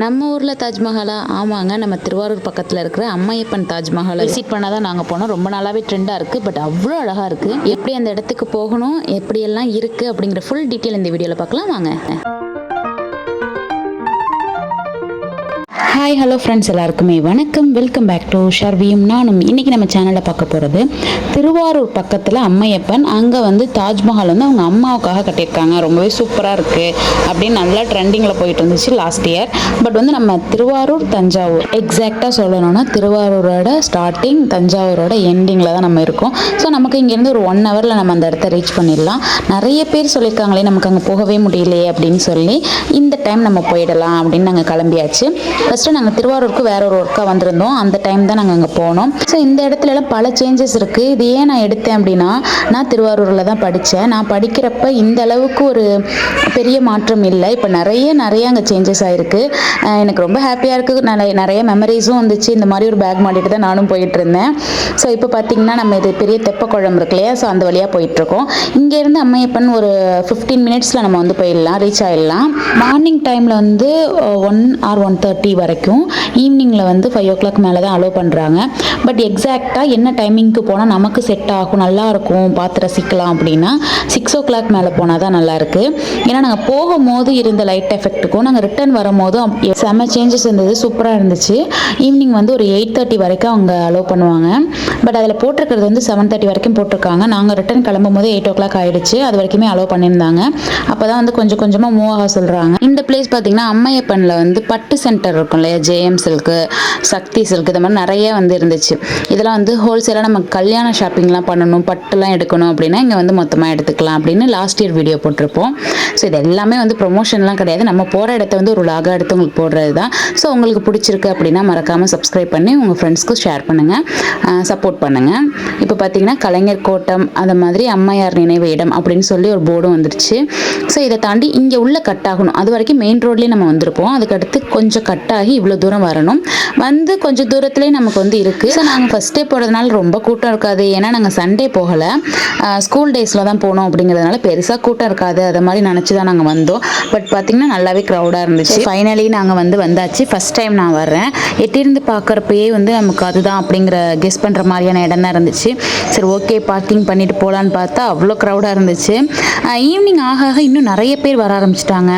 நம்ம ஊரில் தாஜ்மஹாலா ஆமாங்க நம்ம திருவாரூர் பக்கத்தில் இருக்கிற அம்மையப்பன் தாஜ்மஹாலை விசிட் பண்ண தான் நாங்கள் போனோம். ரொம்ப நாளாகவே ட்ரெண்டாக இருக்குது பட் அவ்வளோ அழகாக இருக்குது எப்படி அந்த இடத்துக்கு போகணும் எப்படியெல்லாம் இருக்குது அப்படிங்கிற ஃபுல் டீட்டெயில் இந்த வீடியோவில் பார்க்கலாம். வாங்க. ஹாய் ஹலோ ஃப்ரெண்ட்ஸ் எல்லாருக்குமே வணக்கம். வெல்கம் பேக் டு ஷர்வியும் நானும். இன்றைக்கி நம்ம சேனலில் பார்க்க போகிறது திருவாரூர் பக்கத்தில் அம்மையப்பன் அங்கே வந்து தாஜ்மஹால் வந்து அவங்க அம்மாவுக்காக கட்டியிருக்காங்க. ரொம்பவே சூப்பராக இருக்குது அப்படின்னு நல்லா ட்ரெண்டிங்கில் போயிட்டு இருந்துச்சு லாஸ்ட் இயர் பட் வந்து நம்ம திருவாரூர் தஞ்சாவூர் எக்ஸாக்டாக சொல்லணும்னா திருவாரூரோட ஸ்டார்டிங் தஞ்சாவூரோட எண்டிங்கில் தான் நம்ம இருக்கோம். ஸோ நமக்கு இங்கேருந்து ஒரு ஒன் ஹவரில் நம்ம அந்த இடத்த ரீச் பண்ணிடலாம். நிறைய பேர் சொல்லியிருக்காங்களே நமக்கு அங்கே போகவே முடியலையே அப்படின்னு சொல்லி. இந்த டைம் நம்ம போயிடலாம் அப்படின்னு நாங்கள் கிளம்பியாச்சு. ஃபஸ்ட்டு நாங்கள் திருவாரூருக்கு வேற ஒரு ஒர்க்காக வந்திருந்தோம். அந்த டைம் தான் நாங்கள் அங்கே போனோம். ஸோ இந்த இடத்துல எல்லாம் பல சேஞ்சஸ் இருக்குது இது ஏன் நான் எடுத்தேன் அப்படின்னா நான் திருவாரூரில் தான் படித்தேன் நான் படிக்கிறப்ப இந்த அளவுக்கு ஒரு பெரிய மாற்றம் இல்லை. இப்போ நிறைய நிறைய அங்கே சேஞ்சஸ் ஆகிருக்கு எனக்கு ரொம்ப ஹாப்பியாக இருக்குது நிறைய நிறைய மெமரிஸும் வந்துச்சு. இந்த மாதிரி ஒரு பேக் மாட்டிட்டு தான் நானும் போயிட்டு இருந்தேன். ஸோ இப்போ பார்த்தீங்கன்னா நம்ம இது பெரிய தெப்பக்குளம் இருக்கு இல்லையா? ஸோ அந்த வழியாக போயிட்டுருக்கோம். இங்கேருந்து அம்மையப்பன் ஒரு ஃபிஃப்டீன் மினிட்ஸில் நம்ம வந்து போயிடலாம். ரீச் ஆகிடலாம் மார்னிங் டைமில் வந்து ஒன் ஆர் ஒன் தேர்ட்டி வரைக்கும் ஈவினிங்கில் வந்து ஃபைவ் ஓ கிளாக் மேலே தான் அலோவ் பண்ணுறாங்க பட் எக்ஸாக்டாக என்ன டைமிங்க்கு போனால் நமக்கு செட் ஆகும் நல்லா இருக்கும் பார்த்து ரசிக்கலாம் அப்படின்னா சிக்ஸ் ஓ கிளாக் மேலே போனால் தான் நல்லாயிருக்கு ஏன்னா நாங்கள் போகும்போது இருந்த லைட் எஃபெக்ட்டுக்கும் நாங்கள் ரிட்டர்ன் வரும்போதும் செம்ம சேஞ்சஸ் இருந்தது சூப்பராக இருந்துச்சு. ஈவினிங் வந்து ஒரு எயிட் தேர்ட்டி வரைக்கும் அவங்க அலோவ் பண்ணுவாங்க. பட் அதில் போட்டிருக்கிறது வந்து செவன் தேர்ட்டி வரைக்கும் போட்டிருக்காங்க. நாங்கள் ரிட்டர்ன் கிளம்பும் போது எயிட் ஓ கிளாக் ஆகிடுச்சு அது வரைக்குமே அலோவ் பண்ணியிருந்தாங்க. அப்போ தான் வந்து கொஞ்சம் கொஞ்சமாக மூவ் ஆக சொல்கிறாங்க இந்த பிளேஸ் பார்த்தீங்கன்னா அம்மையப்பனில் வந்து பட்டு சென்டர் இருக்கும் இல்லையா? ஜேஎம் சில்க்கு சக்தி சில்க் இது மாதிரி நிறைய வந்து இருந்துச்சு. இதெல்லாம் வந்து ஹோல்சேலாக நம்ம கல்யாண ஷாப்பிங்லாம் பண்ணணும் பட்டுலாம் எடுக்கணும் அப்படின்னா இங்கே வந்து மொத்தமாக எடுத்துக்கலாம் அப்படின்னு லாஸ்ட் இயர் வீடியோ போட்டிருப்போம். ஸோ இது எல்லாமே வந்து ப்ரொமோஷன்லாம் கிடையாது. நம்ம போகிற இடத்த வந்து ஒரு லாகாக எடுத்து உங்களுக்கு போடுறது தான் ஸோ உங்களுக்கு பிடிச்சிருக்கு அப்படின்னா மறக்காமல் சப்ஸ்கிரைப் பண்ணி உங்கள் ஃப்ரெண்ட்ஸ்க்கு ஷேர் பண்ணுங்கள் சப்போர்ட் பண்ணுங்கள் இப்போ பார்த்தீங்கன்னா கலைஞர் கோட்டம் அந்த மாதிரி அம்மையார் நினைவு இடம் அப்படின்னு சொல்லி ஒரு போர்டும் வந்துருச்சு. ஸோ இதை தாண்டி இங்கே உள்ள கட் ஆகணும். அது வரைக்கும் மெயின் ரோட்லேயே நம்ம வந்திருப்போம். அதுக்கடுத்து கொஞ்சம் கட் ஆகி இவ்வளோ தூரம் வரணும். வந்து கொஞ்சம் தூரத்துலேயே நமக்கு வந்து இருக்குது ஸோ நாங்கள் ஃபஸ்ட்டே போகிறதுனால ரொம்ப கூட்டம் இருக்காது. ஏன்னா நாங்கள் சண்டே போகலை. ஸ்கூல் டேஸில் தான் போனோம் அப்படிங்கிறதுனால பெருசாக கூட்டம் இருக்காது. அதை மாதிரி நினச்சி தான் நாங்கள் வந்தோம். பட் பார்த்திங்கன்னா நல்லாவே க்ரௌடாக இருந்துச்சு. ஃபைனலி நாங்கள் வந்து வந்தாச்சு. ஃபஸ்ட் டைம் நான் வர்றேன். எட்டிருந்து பார்க்குறப்பயே வந்து நமக்கு அதுதான் அப்படிங்கிற கெஸ் பண்ணுற மாதிரியான இடம் தான் இருந்துச்சு. சரி ஓகே பார்க்கிங் பண்ணிட்டு போகலான்னு பார்த்தா அவ்வளோ க்ரௌடாக இருந்துச்சு. ஈவினிங் ஆக ஆக இன்னும் நிறைய பேர் வர ஆரம்பிச்சிட்டாங்க.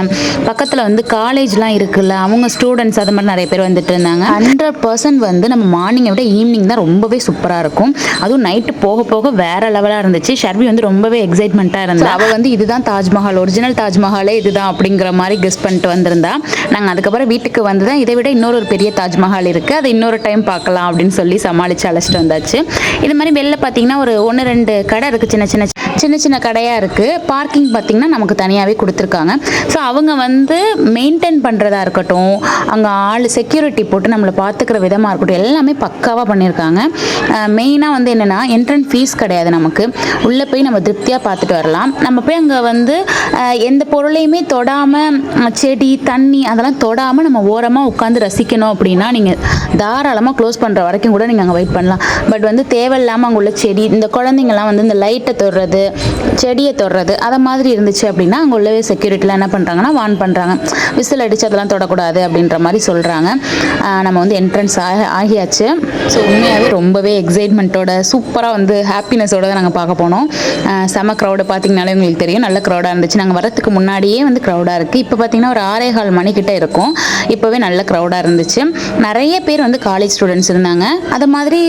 பக்கத்தில் வந்து காலேஜ்லாம் இருக்குல்ல அவங்க ஸ்டூடெண்ட்ஸ் அது மாதிரி நிறைய பேர் வந்துட்டு இருந்தாங்க. ஹண்ட்ரட் பர்சன்ட் வந்து நம்ம மார்னிங்கை விட ஈவினிங் தான் ரொம்பவே சூப்பராக இருக்கும். அதுவும் நைட்டு போக போக வேற லெவலாக இருந்துச்சு. ஷர்வி வந்து ரொம்பவே எக்ஸைட்மெண்ட்டாக இருந்தா. அவள் வந்து இதுதான் தாஜ்மஹால் ஒரிஜினல் தாஜ்மஹாலே இதுதான் அப்படிங்கிற மாதிரி கெஸ் பண்ணிட்டு வந்திருந்தா. நாங்கள் அதுக்கப்புறம் வீட்டுக்கு வந்து தான் இதை விட இன்னொரு ஒரு பெரிய தாஜ்மஹால் இருக்குது அது இன்னொரு டைம் பார்க்கலாம் அப்படின்னு சொல்லி சமாளித்து அழைச்சிட்டு வந்தாச்சு. இது மாதிரி வெளில பார்த்தீங்கன்னா ஒரு ஒன்று ரெண்டு கடை இருக்குது சின்ன சின்ன சின்ன சின்ன கடையாக இருக்குது பார்க்கிங் பார்த்திங்கன்னா நமக்கு தனியாகவே கொடுத்துருக்காங்க. ஸோ அவங்க வந்து மெயின்டைன் பண்ணுறதா இருக்கட்டும் அங்கே ஆள் செக்யூரிட்டி போட்டு நம்மளை பார்த்துக்கிற விதமாக இருக்கட்டும் எல்லாமே பக்காவாக பண்ணியிருக்காங்க. மெயினாக வந்து என்னென்னா என்ட்ரன்ஸ் ஃபீஸ் கிடையாது நமக்கு. உள்ளே போய் நம்ம திருப்தியாக பார்த்துட்டு வரலாம். நம்ம போய் அங்கே வந்து எந்த பொருளையுமே தொடாமல் செடி தண்ணி அதெல்லாம் தொடாமல் நம்ம ஓரமாக உட்காந்து ரசிக்கணும் அப்படின்னா நீங்கள் தாராளமாக க்ளோஸ் பண்ணுற வரைக்கும் கூட நீங்கள் அங்கே வெயிட் பண்ணலாம். பட் வந்து தேவையில்லாமல் அங்கே உள்ள செடி இந்த குழந்தைங்கலாம் வந்து இந்த லைட்டை தொடுறது செடியை தொடுறது அதை மாதிரி இருந்துச்சு அப்படின்னா அங்கே உள்ளவே செக்யூரிட்டிலாம் என்ன பண்ணுறாங்கன்னா வான் பண்ணுறாங்க விசில் அடித்து அதெல்லாம் தொடக்கூடாது அப்படின்ற மாதிரி சொல்கிறாங்க நம்ம வந்து என்ட்ரன்ஸ் ஆகி ஆகியாச்சு. ஸோ உண்மையாகவே ரொம்பவே எக்ஸைட்மெண்ட்டோட சூப்பராக வந்து ஹாப்பினஸோட தான் நாங்கள் பார்க்க போனோம். செம க்ரௌடை பார்த்திங்கனாலே உங்களுக்கு தெரியும். நல்ல க்ரௌடாக இருந்துச்சு. நாங்கள் வரத்துக்கு முன்னாடியே வந்து க்ரௌடாக இருக்குது இப்போ பார்த்திங்கன்னா ஒரு ஆறே கால் மணிக்கிட்ட இருக்கும். இப்போவே நல்ல க்ரௌடாக இருந்துச்சு. நிறைய பேர் வந்து காலேஜ் ஸ்டூடெண்ட்ஸ் இருந்தாங்க. அது மாதிரி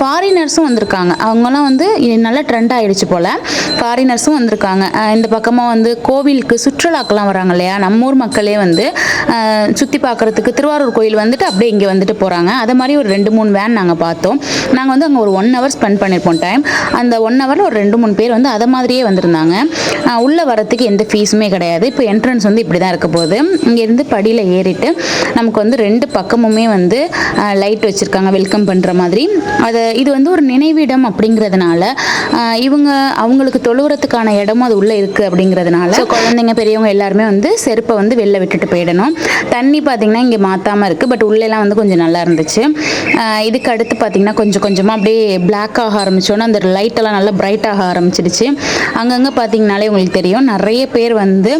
ஃபாரினர்ஸும் வந்திருக்காங்க. அவங்களாம் வந்து நல்ல ட்ரெண்ட் ஆகிடுச்சு போல். ஃபாரினர்ஸும் வந்திருக்காங்க. இந்த பக்கமாக வந்து கோவிலுக்கு சுற்றுலாக்கெல்லாம் வராங்க இல்லையா? நம்ம ஊர் மக்களே வந்து சுற்றி பார்க்குறதுக்கு திருவாரூர் கோயில் வந்துட்டு அப்படியே இங்கே வந்துட்டு போகிறாங்க அது மாதிரி ஒரு ரெண்டு மூணு வேன் நாங்கள் பார்த்தோம். நாங்கள் வந்து அங்கே ஒரு ஒன் ஹவர் ஸ்பெண்ட் பண்ணியிருப்போம் டைம் அந்த ஒன் ஹவரில் ஒரு ரெண்டு மூணு பேர் வந்து அதை மாதிரியே வந்திருந்தாங்க. உள்ளே வரத்துக்கு எந்த ஃபீஸுமே கிடையாது. இப்போ என்ட்ரன்ஸ் வந்து இப்படி தான் இருக்க போகுது. இங்கேருந்து படியில் ஏறிட்டு நமக்கு வந்து ரெண்டு பக்கமுமே வந்து லைட் வச்சுருக்காங்க வெல்கம் பண்ணுற மாதிரி. அது இது வந்து ஒரு நினைவிடம் அப்படிங்கிறதுனால இவங்க அவங்களுக்கு தொழுவுறதுக்கான இடமும் அது உள்ளே இருக்குது அப்படிங்கிறதுனால குழந்தைங்க பெரியவங்க எல்லாருமே வந்து செருப்பை வந்து வெளில விட்டுட்டு போயிடணும். தண்ணி பார்த்திங்கன்னா இங்கே மாற்றாமல் இருக்குது பட் உள்ளெல்லாம் வந்து கொஞ்சம் நல்லா இருந்துச்சு. இதுக்கு அடுத்து பார்த்திங்கன்னா கொஞ்சம் கொஞ்சமாக அப்படியே பிளாக் ஆக ஆரம்பித்தோன்னே அந்த லைட்டெல்லாம் நல்லா பிரைட் ஆக ஆரம்பிச்சிடுச்சு. அங்கங்கே பார்த்தீங்கனாலே உங்களுக்கு தெரியும். நிறைய பேர் வந்து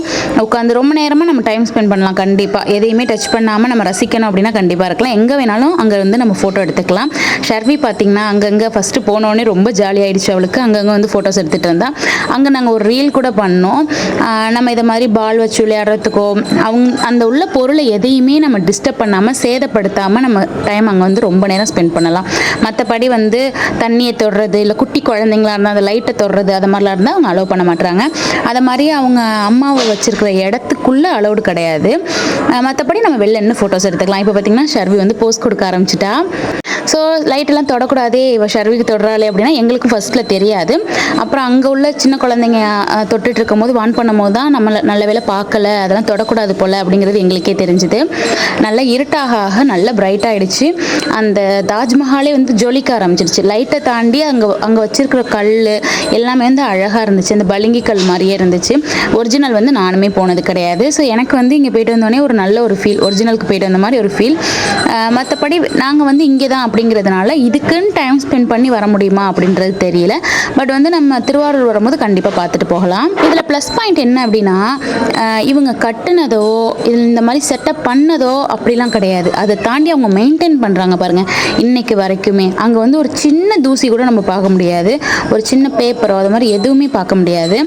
உட்காந்து ரொம்ப நேரமாக நம்ம டைம் ஸ்பெண்ட் பண்ணலாம். கண்டிப்பாக எதையுமே டச் பண்ணாமல் நம்ம ரசிக்கணும் அப்படின்னா கண்டிப்பாக இருக்கலாம். எங்கே வேணாலும் அங்கே வந்து நம்ம ஃபோட்டோ எடுத்துக்கலாம். ஷர்வி பார்த்திங்கன்னா அங்கங்கே ஃபஸ்ட்டு போனோடனே ரொம்ப ஜாலியாகிடுச்சு அவளுக்கு. அங்கங்கே வந்து ஃபோட்டோஸ் எடுத்துகிட்டு வந்தா அங்கே நாங்கள் ஒரு ரீல் கூட பண்ணோம். நம்ம இதை மாதிரி பால் வச்சு விளையாடுறதுக்கோ அவங்க அந்த உள்ள பொருளை எதையுமே நம்ம டிஸ்டர்ப் பண்ணாமல் சேதப்படுத்தாமல் நம்ம டைம் அங்கே வந்து ரொம்ப நேரம் ஸ்பெண்ட் பண்ணலாம். மற்றபடி வந்து தண்ணியை தொடுறது இல்லை குட்டி குழந்தைங்களா இருந்தால் அந்த லைட்டை தொடுறது அது மாதிரிலாம் இருந்தால் அவங்க அலோவ் பண்ண மாட்டுறாங்க அதை மாதிரி அவங்க அம்மாவை வச்சுருக்கிற இடத்துக்குள்ளே அலௌடு கிடையாது. மற்றபடி நம்ம வெளில என்ன ஃபோட்டோஸ் எடுத்துக்கலாம். இப்போ பார்த்தீங்கன்னா ஷர்வி வந்து போஸ்ட் கொடுக்க ஆரம்பிச்சிட்டா. ஸோ லைட்டெல்லாம் தொடக்கூடாதே இவ ஷர்விக்கு தொடுறாளே அப்படின்னா எங்களுக்கும் ஃபர்ஸ்ட்டில் தெரியாது. அப்புறம் அங்கே உள்ள சின்ன குழந்தைங்க தொட்டுட்டு இருக்கும்போது வான் பண்ணும்போது தான் நம்மளை நல்ல வேளை பார்க்கல அதெல்லாம் தொடக்கூடாது போல் அப்படிங்கிறது எங்களுக்கே தெரிஞ்சுது. நல்லா இருட்டாக ஆக நல்லா பிரைட் ஆகிடுச்சு அந்த தாஜ்மஹாலே வந்து ஜொலிக்க ஆரம்பிச்சிருச்சு. லைட்டை தாண்டி அங்கே அங்கே வச்சிருக்கிற கல் எல்லாமே வந்து அழகாக இருந்துச்சு. அந்த பளிங்கி கல் மாதிரியே இருந்துச்சு. ஒரிஜினல் வந்து நானுமே போனது கிடையாது. ஸோ எனக்கு வந்து இங்கே போயிட்டு வந்தோடனே ஒரு நல்ல ஒரு ஃபீல் ஒரிஜினலுக்கு போயிட்டு வந்த மாதிரி ஒரு ஃபீல் மற்றபடி நாங்கள் வந்து இங்கே தான் அப்படிங்கிறதுனால இதுக்குன்னு டைம் ஸ்பெண்ட் பண்ணி வர முடியுமா அப்படின்றது தெரியல. பட் வந்து நம்ம திருவாரூர் வரும்போது கண்டிப்பாக பார்த்துட்டு போகலாம். இதில் ப்ளஸ் பாயிண்ட் என்ன அப்படின்னா இவங்க கட்டுனதோ இதில் இந்த மாதிரி செட்டப் பண்ணதோ அப்படிலாம் கிடையாது. அதை தாண்டி அவங்க மெயின்டைன் பண்ணுறாங்க பாருங்கள் இன்னைக்கு வரைக்குமே. அங்கே வந்து ஒரு சின்ன தூசி கூட நம்ம பார்க்க முடியாது. ஒரு சின்ன பேப்பரோ அது மாதிரி எதுவுமே பார்க்க முடியாது.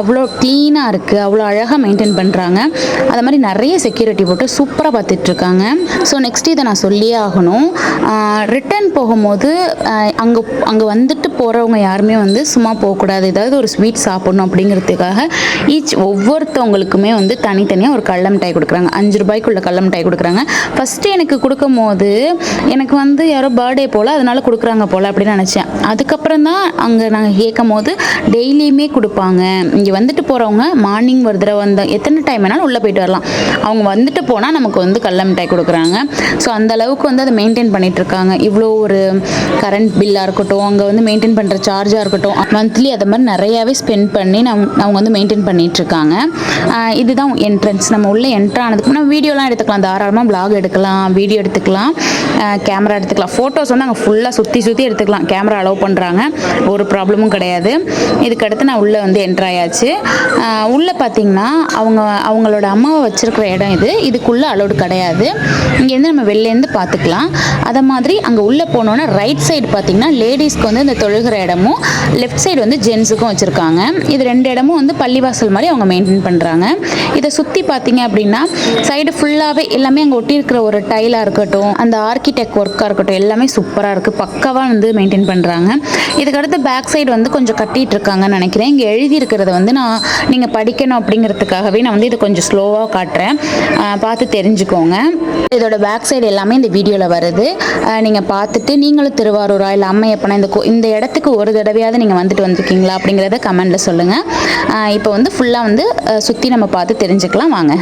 அவ்வளோ க்ளீனாக இருக்குது அவ்வளோ அழகாக மெயின்டைன் பண்ணுறாங்க அது மாதிரி நிறைய செக்யூரிட்டி போட்டு சூப்பராக பார்த்துட்ருக்காங்க ஸோ நெக்ஸ்ட் இதை நான் சொல்லியே ஆகணும். ரிட்டர்ன் போகும்போது அங்கே அங்கே வந்துட்டு போகிறவங்க யாருமே வந்து சும்மா போகக்கூடாது. ஏதாவது ஒரு ஸ்வீட் சாப்பிடணும் அப்படிங்கிறதுக்காக ஈச் ஒவ்வொருத்தவங்களுக்குமே வந்து தனித்தனியாக ஒரு கள்ள மிட்டாய் கொடுக்குறாங்க. அஞ்சு ரூபாய்க்குள்ள கள்ள மிட்டாய் கொடுக்குறாங்க. ஃபஸ்ட்டு எனக்கு கொடுக்கும் போது எனக்கு வந்து யாரோ பர்த்டே போல் அதனால் கொடுக்குறாங்க போல் அப்படின்னு நினச்சேன். அதுக்கப்புறம் தான் அங்கே நாங்கள் கேட்கும் போது டெய்லியுமே கொடுப்பாங்க. இங்கே வந்துட்டு போகிறவங்க மார்னிங் ஒரு தடவை வந்த எத்தனை டைம் வேணாலும் உள்ளே போயிட்டு வரலாம். அவங்க வந்துட்டு போனால் நமக்கு வந்து கள்ள மிட்டாய் கொடுக்குறாங்க. ஸோ அந்த அளவுக்கு வந்து அதை மெயின்டைன் பண்ணிட்டு இருக்காங்க இவ்வளோ ஒரு கரண்ட் பில்லாக இருக்கட்டும் அங்கே வந்து மெயின்டைன் பண்ணுற சார்ஜாக இருக்கட்டும் மந்த்லி அதை மாதிரி நிறையாவே ஸ்பெண்ட் பண்ணி நம் அவங்க வந்து மெயின்டைன் பண்ணிட்டு இருக்காங்க இதுதான் என்ட்ரன்ஸ் நம்ம உள்ளே என்ட்ரு ஆனதுக்கு நம்ம வீடியோலாம் எடுத்துக்கலாம். தாராளமாக பிளாக் எடுக்கலாம் வீடியோ எடுத்துக்கலாம். கேமரா எடுத்துக்கலாம். ஃபோட்டோஸ் வந்து அங்கே ஃபுல்லாக சுற்றி சுற்றி எடுத்துக்கலாம். கேமரா அலோவ் பண்ணுறாங்க ஒரு ப்ராப்ளமும் கிடையாது. இதுக்கடுத்து நான் உள்ளே வந்து என்ட்ரு ஆயாச்சு. உள்ளே பார்த்தீங்கன்னா அவங்க அவங்களோட அம்மாவை வச்சுருக்கிற இடம் இது. இதுக்குள்ளே அலோடு கிடையாது. இங்கேருந்து நம்ம வெளிலேருந்து பார்த்துக்கலாம். அதை மாதிரி அங்கே உள்ளே போனோன்னா ரைட் சைடு பார்த்தீங்கன்னா லேடிஸ்க்கு வந்து இந்த தொழுகிற இடமும் லெஃப்ட் சைடு வந்து ஜென்ஸுக்கும் வச்சுருக்காங்க. இது ரெண்டு இடமும் வந்து பள்ளிவாசல் மாதிரி அவங்க மெயின்டைன் பண்ணுறாங்க இதை சுற்றி பார்த்தீங்க அப்படின்னா சைடு ஃபுல்லாகவே எல்லாமே அங்கே ஒட்டியிருக்கிற ஒரு டைலாக இருக்கட்டும் அந்த ஆர்கிடெக்ட் ஒர்க்காக இருக்கட்டும் எல்லாமே சூப்பராக இருக்குது பக்காவாக வந்து மெயின்டைன் பண்ணுறாங்க இதுக்கடுத்து பேக் சைடு வந்து கொஞ்சம் கட்டிகிட்டு இருக்காங்கன்னு நினைக்கிறேன். இங்கே எழுதியிருக்கிறத வந்து நான் நீங்கள் படிக்கணும் அப்படிங்கிறதுக்காகவே நான் வந்து இதை கொஞ்சம் ஸ்லோவாக காட்டுறேன். பார்த்து தெரிஞ்சுக்கோங்க. இதோட பேக் சைடு எல்லாமே இந்த வீடியோவில் வருது. நீங்கள் பார்த்துட்டு நீங்களும் திருவாரூரா இல்லை அம்மையப்பனா இந்த கோ இந்த இடத்துக்கு ஒரு தடவையாவது நீங்கள் வந்துட்டு வந்திருக்கீங்களா அப்படிங்கிறத கமெண்டில் சொல்லுங்கள் இப்போ வந்து ஃபுல்லாக வந்து சுற்றி நம்ம பார்த்து தெரிஞ்சுக்கலாம். வாங்க.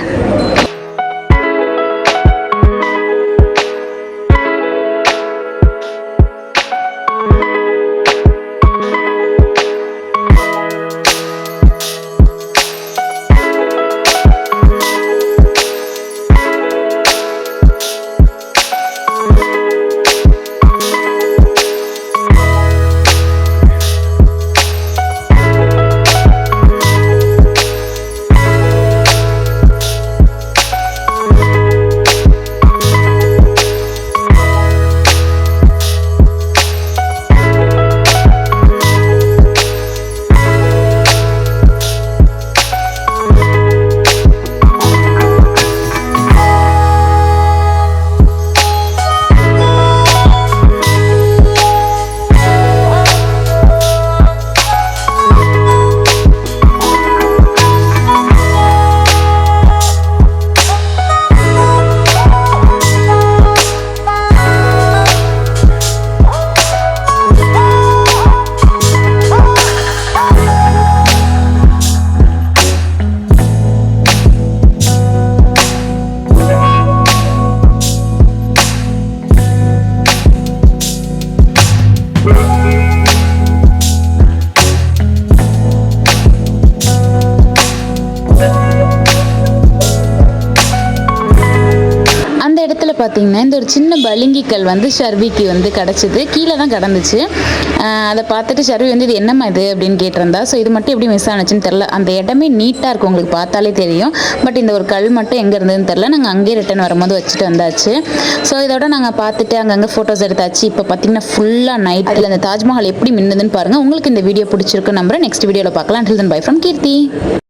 பார்த்தீங்கன்னா இந்த ஒரு சின்ன பளிங்கிக்கல் வந்து ஷர்விக்கு வந்து கிடச்சிது. கீழே தான் கிடந்துச்சு. அதை பார்த்துட்டு ஷர்வி வந்து இது என்னம்மா இது? அப்படின்னு கேட்டிருந்தா. ஸோ இது மட்டும் எப்படி மிஸ் ஆனுச்சுன்னு தெரில. அந்த இடமே நீட்டாக இருக்கும். உங்களுக்கு பார்த்தாலே தெரியும். பட் இந்த ஒரு கல் மட்டும் எங்கே இருந்ததுன்னு தெரில. நாங்கள் அங்கேயே ரிட்டர்ன் வரும்போது வச்சுட்டு வந்தாச்சு. ஸோ இதோட நாங்கள் பார்த்துட்டு அங்கங்கே ஃபோட்டோஸ் எடுத்தாச்சு. இப்போ பார்த்தீங்கன்னா ஃபுல்லாக நைட் அதில் அந்த தாஜ்மஹால் எப்படி மின்னுதுன்னு பாருங்கள் உங்களுக்கு இந்த வீடியோ பிடிச்சிருக்கு நம்புறேன். நெக்ஸ்ட் வீடியோவில் பார்க்கலாம். Until then bye from Keerthi.